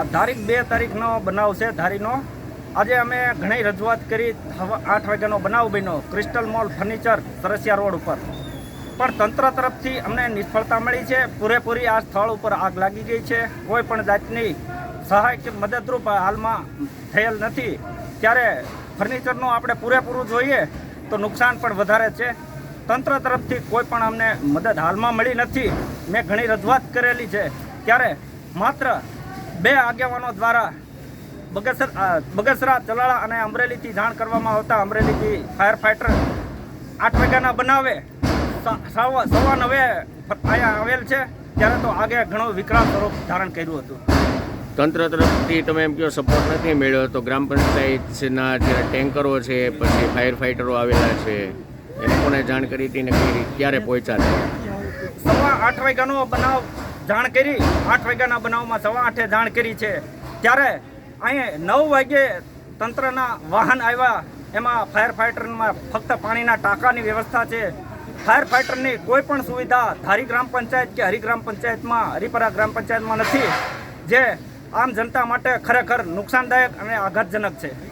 આ તારીખ બે તારીખનો બનાવ છે, ધારીનો. આજે અમે ઘણી રજૂઆત કરી આઠ વાગ્યાનો બનાવ બન્યો crystal mall furniture Sarasiya road ઉપર. પણ તંત્ર તરફથી અમને નિષ્ફળતા મળી છે, પૂરેપૂરી આ સ્થળ ઉપર આગ લાગી ગઈ છે. કોઈ પણ જાતની સહાય કે મદદરૂપ હાલમાં થયેલ નથી. ત્યારે ફર્નિચરનું આપણે પૂરેપૂરું જોઈએ, તો નુકસાન પણ વધારે છે. તંત્ર તરફથી કોઈ પણ અમને મદદ હાલમાં મળી નથી. મેં ઘણી રજૂઆત કરેલી છે. ત્યારે માત્ર બે આગેવાનો દ્વારા બગસર બગસરા ચલાળા અને અમરેલીથી જાણ કરવામાં આવતા અમરેલીથી ફાયર ફાઈટર આઠ વાગ્યાના બનાવે સવા નવે અહીંયા આવેલ છે ત્યારે તો આગે ઘણો વિકરાળ સ્વરૂપ ધારણ કર્યું હતું. તંત્ર તરફથી તમે એમ કહો સપોર્ટ નથી મળ્યો તો ગ્રામ પંચાયતના જે ટેન્કરો છે પછી ફાયર ફાઇટરો આવેલા છે એ લોકોને જાણ કરી હતી ને કઈ ક્યારે પહોંચ્યા સવા આઠ વાગ્યાનો બનાવ જાણ કરી આઠ વાગ્યાના બનાવમાં સવા આઠે જાણ કરી છે. ત્યારે અહીં નવ વાગે તંત્રના વાહન આવ્યા. એમાં ફાયર ફાઇટરમાં ફક્ત પાણીના ટાંકાની વ્યવસ્થા છે. ફાયર ફાઇટરની કોઈ પણ સુવિધા ધારી ગ્રામ પંચાયત કે હરિગ્રામ પંચાયતમાં, હરિપરા ગ્રામ પંચાયતમાં નથી. જે આમ જનતા માટે ખરેખર નુકસાનદાયક અને આઘાતજનક છે.